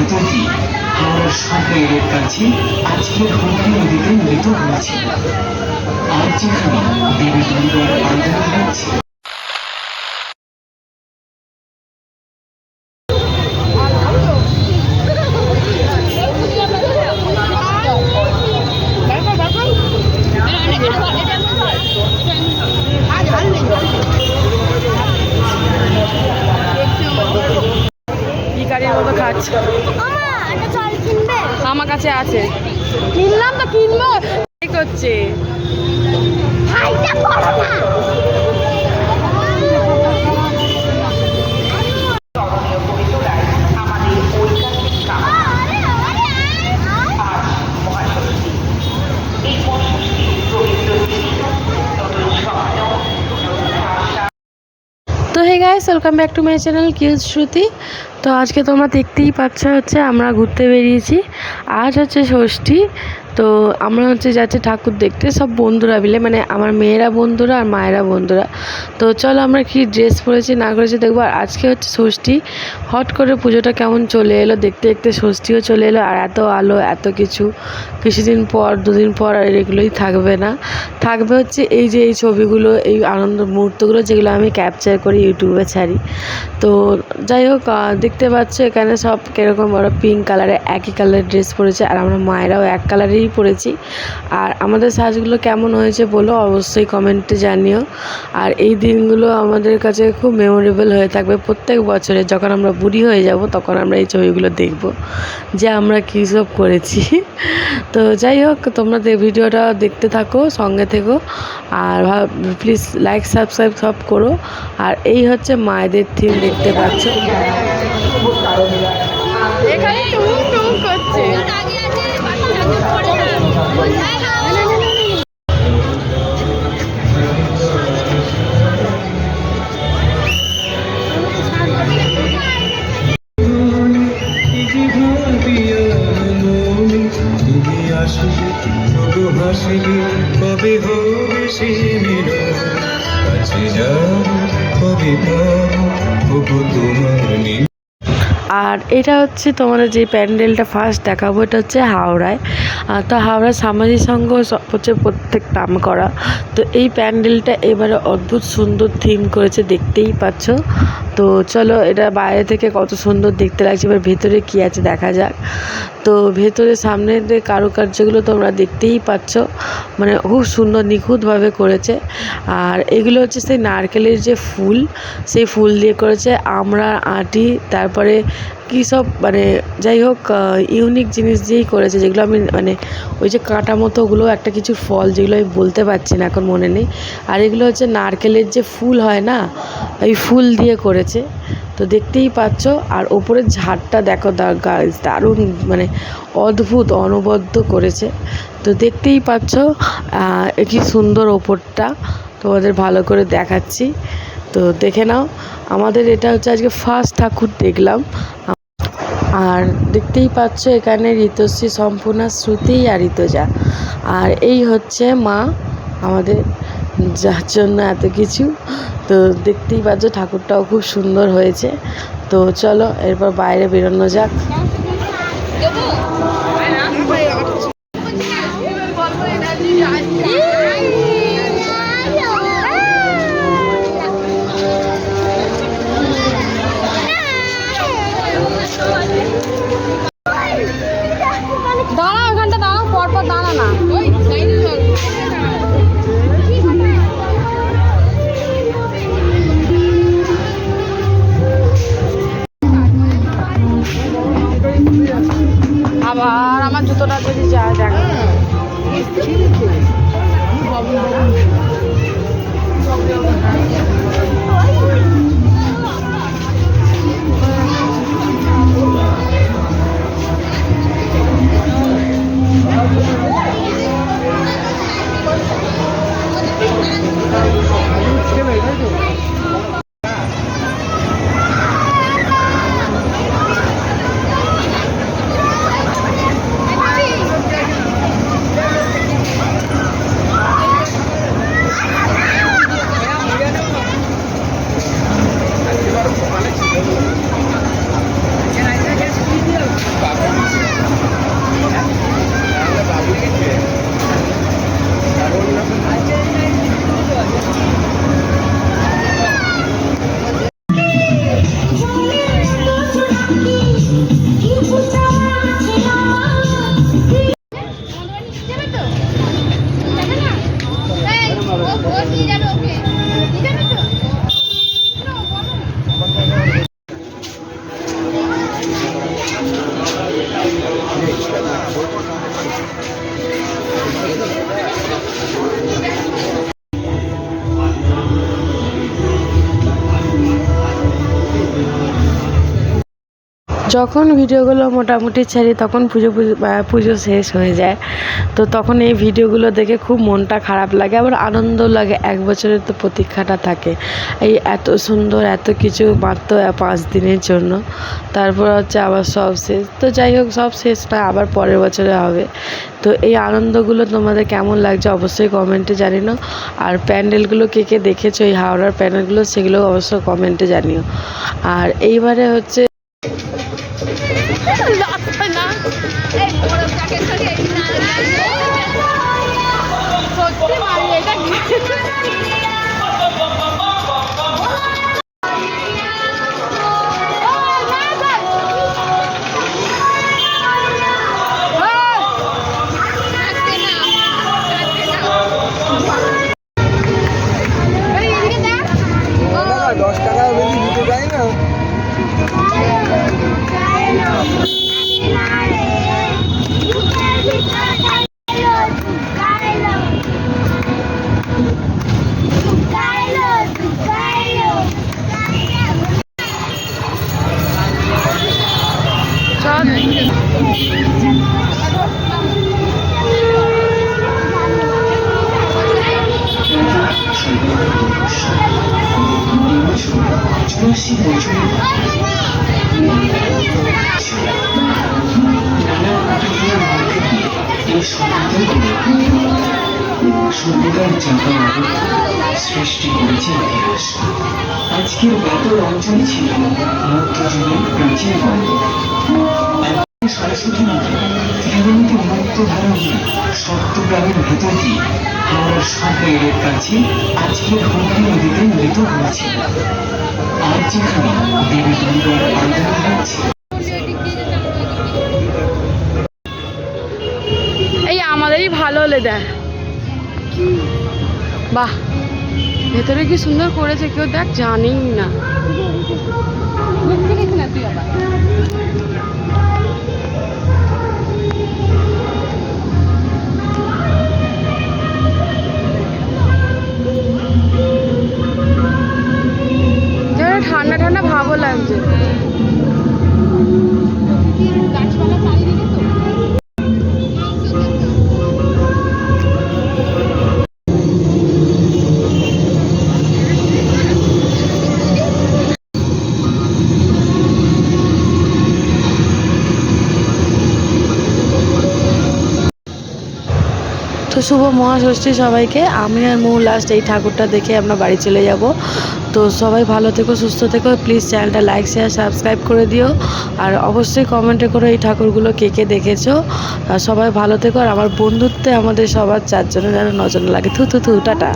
দিয়ে হাওড়ার সাগরের কাছে আজকের হুগলি নদীতে মৃত হয়েছিল আর যেখানে দেবী দুর্গার আন্দোলন হচ্ছে ভিকারির মতো খাচ্ছে আমা একটা জল কিনবে আমার কাছে আছে। কিনলাম তো কিনবো। করছে। তো hey guys welcome back to my channel কিউজ Shruti তো আজকে তোমরা দেখতেই পাচ্ছ হচ্ছে আমরা ঘুরতে বেরিয়েছি। আজ হচ্ছে ষষ্ঠী। তো আমরা হচ্ছে যাচ্ছি ঠাকুর দেখতে, সব বন্ধুরা মিলে মানে আমার মেয়েরা বন্ধুরা আর মায়েরা বন্ধুরা। তো চলো আমরা কি ড্রেস পরেছি না করেছি দেখব, আর আজকে হচ্ছে ষষ্ঠী। হট করে পুজোটা কেমন চলে এলো, দেখতে দেখতে ষষ্ঠীও চলে এলো, আর এত আলো, এত কিছু। কিছুদিন পর, দুদিন পর আর এগুলোই থাকবে না। থাকবে হচ্ছে এই যে এই ছবিগুলো, এই আনন্দ মুহূর্তগুলো, যেগুলো আমি ক্যাপচার করি ইউটিউবে ছাড়ি। তো যাই হোক দেখতে পাচ্ছ এখানে সব কীরকম ওরা পিঙ্ক কালারে একই কালারের ড্রেস পরেছে, আর আমরা মায়েরাও এক কালারেরই পরেছি আর আমাদের সাজগুলো কেমন হয়েছে বলো অবশ্যই কমেন্টে জানিও। আর এই দিনগুলো আমাদের কাছে খুব মেমোরেবল হয়ে থাকবে। প্রত্যেক বছরে যখন আমরা বুড়ি হয়ে যাব, তখন আমরা এই ছবিগুলো দেখব যে আমরা কী সব করেছি। তো যাই হোক, তোমরা ভিডিওটা দেখতে থাকো, সঙ্গে থেকো। আর প্লিজ লাইক সাবস্ক্রাইব সব করো। আর এই হচ্ছে মায়েদের থিম দেখতে পাচ্ছ। কবে তোমার আর এটা হচ্ছে তোমাদের যে প্যান্ডেলটা ফার্স্ট দেখাবো, এটা হচ্ছে হাওড়ায়। তো হাওড়া সামাজিক সংঘ হচ্ছে প্রত্যেক নাম করা। তো এই প্যান্ডেলটা এবারে অদ্ভুত সুন্দর থিম করেছে, দেখতেই পাচ্ছ। তো চলো এটা বাইরে থেকে কত সুন্দর দেখতে লাগছে, এবার ভেতরে কী আছে দেখা যাক। তো ভেতরে সামনের কারুকার্যগুলো তোমরা দেখতেই পাচ্ছ মানে খুব সুন্দর নিখুঁতভাবে করেছে। আর এগুলো হচ্ছে সেই নারকেলের যে ফুল, সেই ফুল দিয়ে করেছে আমরা আটি, তারপরে কী সব মানে যাই হোক ইউনিক জিনিস দিয়েই করেছে, যেগুলো আমি মানে ওই যে কাঁটা মতো ওগুলো একটা কিছু ফল যেগুলো আমি বলতে পারছি না এখন মনে নেই। আর এগুলো হচ্ছে নারকেলের যে ফুল হয় না, ওই ফুল দিয়ে করেছে। তো দেখতেই পাচ্ছ, আর ওপরের ঝাড়টা দেখো দারুণ মানে অদ্ভুত, অনবদ্য করেছে। তো দেখতেই পাচ্ছ কি সুন্দর ওপরটা, তোমাদের ভালো করে দেখাচ্ছি। তো দেখে নাও, আমাদের এটা হচ্ছে আজকে ফার্স্ট ঠাকুর দেখলাম। আর দেখতেই পাচ্ছ এখানে ঋতশ্রী সম্পূর্ণা শ্রুতি আর ঋতজা। আর এই হচ্ছে মা আমাদের যার জন্য এত কিছু। তো দেখতেই পাচ্ছ ঠাকুরটাও খুব সুন্দর হয়েছে। তো চলো এরপর বাইরে বেরোনো যাক। দাঁড়া পরপর দাঁড়া না আবার আমার জুতোটা যদি যা দেখো 我们夫。了一点の。Thank you. যখন ভিডিওগুলো মোটামুটি ছাড়ি, তখন পুজো পুজো শেষ হয়ে যায়। তো তখন এই ভিডিওগুলো দেখে খুব মনটা খারাপ লাগে। আবার আনন্দ লাগে, এক বছরের তো প্রতীক্ষাটা থাকে। এই এত সুন্দর, এত কিছু মাত্র পাঁচ দিনের জন্য। তারপর হচ্ছে আবার সব শেষ। তো যাই হোক, সব শেষ না আবার পরের বছরে হবে। তো এই আনন্দগুলো তোমাদের কেমন লাগছে অবশ্যই কমেন্টে জানিও। আর প্যান্ডেলগুলো কে কে দেখেছ, এই হাওড়ার প্যান্ডেলগুলো, সেগুলো অবশ্যই কমেন্টে জানিও। আর এইবারে হচ্ছে সভ্যতার চাপা সৃষ্টি করেছে ইতিহাস আজকের বেতর অঞ্চলে ছিল মধ্যযুগের প্রাচীন গল্প সরস্বতী নদী ত্রিবেণীতে মুক্ত ধারা হয়ে সত্যগ্রামের ভেতর দিয়ে হাওড়ার সরকারের কাছে আজকের হুগলি নদীতে মিলিত হয়েছিল আর যেখানে দেবী দুর্গার আরাধনা হচ্ছে। এই আমাদেরই ভালো হলে দেয় বাহ ভেতরে কি সুন্দর করেছে কেউ দেখ জানেই না। তুই তো শুভ মহাষষ্ঠী সবাইকে। আমি আর মৌ লাস্ট এই ঠাকুরটা দেখে আমরা বাড়ি চলে যাব। তো সবাই ভালো থেকো, সুস্থ থেকো। প্লিজ চ্যানেলটা লাইক শেয়ার সাবস্ক্রাইব করে দিও। আর অবশ্যই কমেন্টে করে এই ঠাকুরগুলো কে কে দেখেছ। সবাই ভালো থেকো। আর আমার বন্ধুত্বে আমাদের সবার চারজনের যেন নজর লাগে। থু থু থু, টাটা।